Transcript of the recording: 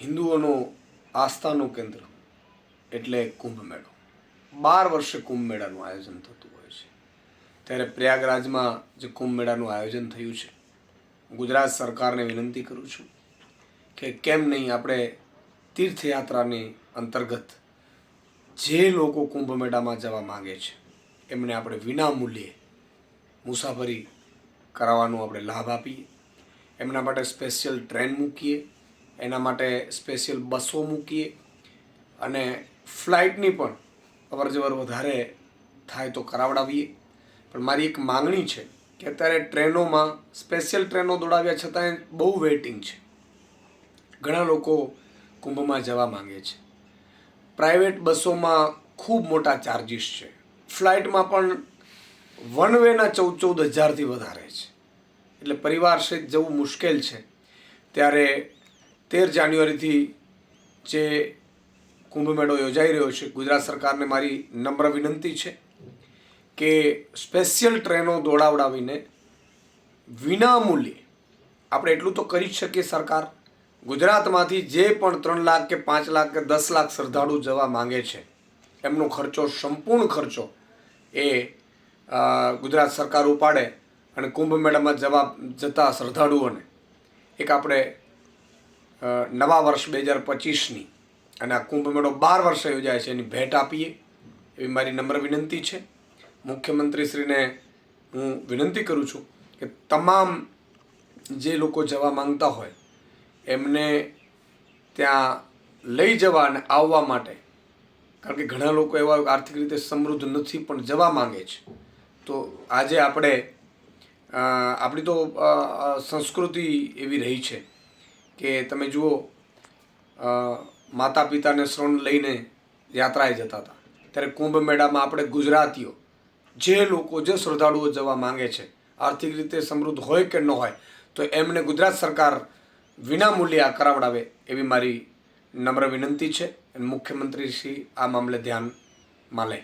હિન્દુઓનું આસ્થાનું કેન્દ્ર, એટલે કુંભ મેળો બાર વર્ષે કુંભ મેળાનું આયોજન થતું હોય છે. ત્યારે પ્રયાગરાજમાં જે કુંભ મેળાનું આયોજન થયું છે, ગુજરાત સરકારને વિનંતી કરું છું કે કેમ નહીં આપણે તીર્થયાત્રાની અંતર્ગત જે લોકો કુંભ મેળામાં જવા માગે છે, એમને આપણે વિના મૂલ્યે મુસાફરી કરાવવાનો આપણે લાભ આપીએ. એમના માટે સ્પેશિયલ ટ્રેન મૂકીએ. એના માટે સ્પેશિયલ બસો મૂકીએ. અને ફ્લાઇટની પણ અવરજવર વધારે થાય તો કરાવડાવીએ. પણ મારી એક માંગણી છે કે અત્યારે ટ્રેનોમાં સ્પેશિયલ ટ્રેનો દોડાવ્યા છતાંય બહુ વેઇટિંગ છે. ઘણા લોકો કુંભમાં જવા માંગે છે. પ્રાઇવેટ બસોમાં ખૂબ મોટા ચાર્જિસ છે. ફ્લાઇટમાં પણ વન વેના ચૌદ ચૌદ હજારથી વધારે છે. એટલે પરિવાર સહિત જવું મુશ્કેલ છે. ત્યારે તેર જાન્યુઆરીથી જે કુંભમેળો યોજાઈ રહ્યો છે, ગુજરાત સરકારને મારી નમ્ર વિનંતી છે કે સ્પેશિયલ ટ્રેનો દોડાવડાવીને વિના મૂલ્યે આપણે એટલું તો કરી જ શકીએ સરકાર, ગુજરાતમાંથી જે પણ ત્રણ લાખ કે પાંચ લાખ કે દસ લાખ શ્રદ્ધાળુ જવા માંગે છે, એમનો ખર્ચો, સંપૂર્ણ ખર્ચો એ ગુજરાત સરકાર ઉપાડે અને કુંભ મેળામાં જવા જતા શ્રદ્ધાળુઓને એક આપણે નવા વર્ષ બે હજાર પચીસની. અને આ કુંભ મેળો બાર વર્ષે યોજાય છે, એની ભેટ આપીએ. એવી મારી નમ્ર વિનંતી છે. મુખ્યમંત્રીશ્રીને હું વિનંતી કરું છું કે તમામ જે લોકો જવા માંગતા હોય, એમને ત્યાં લઈ જવા અને આવવા માટે, કારણ કે ઘણા લોકો એવા આર્થિક રીતે સમૃદ્ધ નથી, પણ જવા માંગે છે. તો આજે આપણે આપણી તો સંસ્કૃતિ એવી રહી છે. કે તમે જુઓ માતા પિતાને શરણ લઈને યાત્રાએ જતા હતા. ત્યારે કુંભ મેળામાં આપણે ગુજરાતીઓ, જે લોકો, જે શ્રદ્ધાળુઓ જવા માંગે છે, આર્થિક રીતે સમૃદ્ધ હોય કે ન હોય, તો એમને ગુજરાત સરકાર વિના મૂલ્યે આ કરાવડાવે એવી મારી નમ્ર વિનંતી છે. અને મુખ્યમંત્રી શ્રી આ મામલે ધ્યાનમાં લે.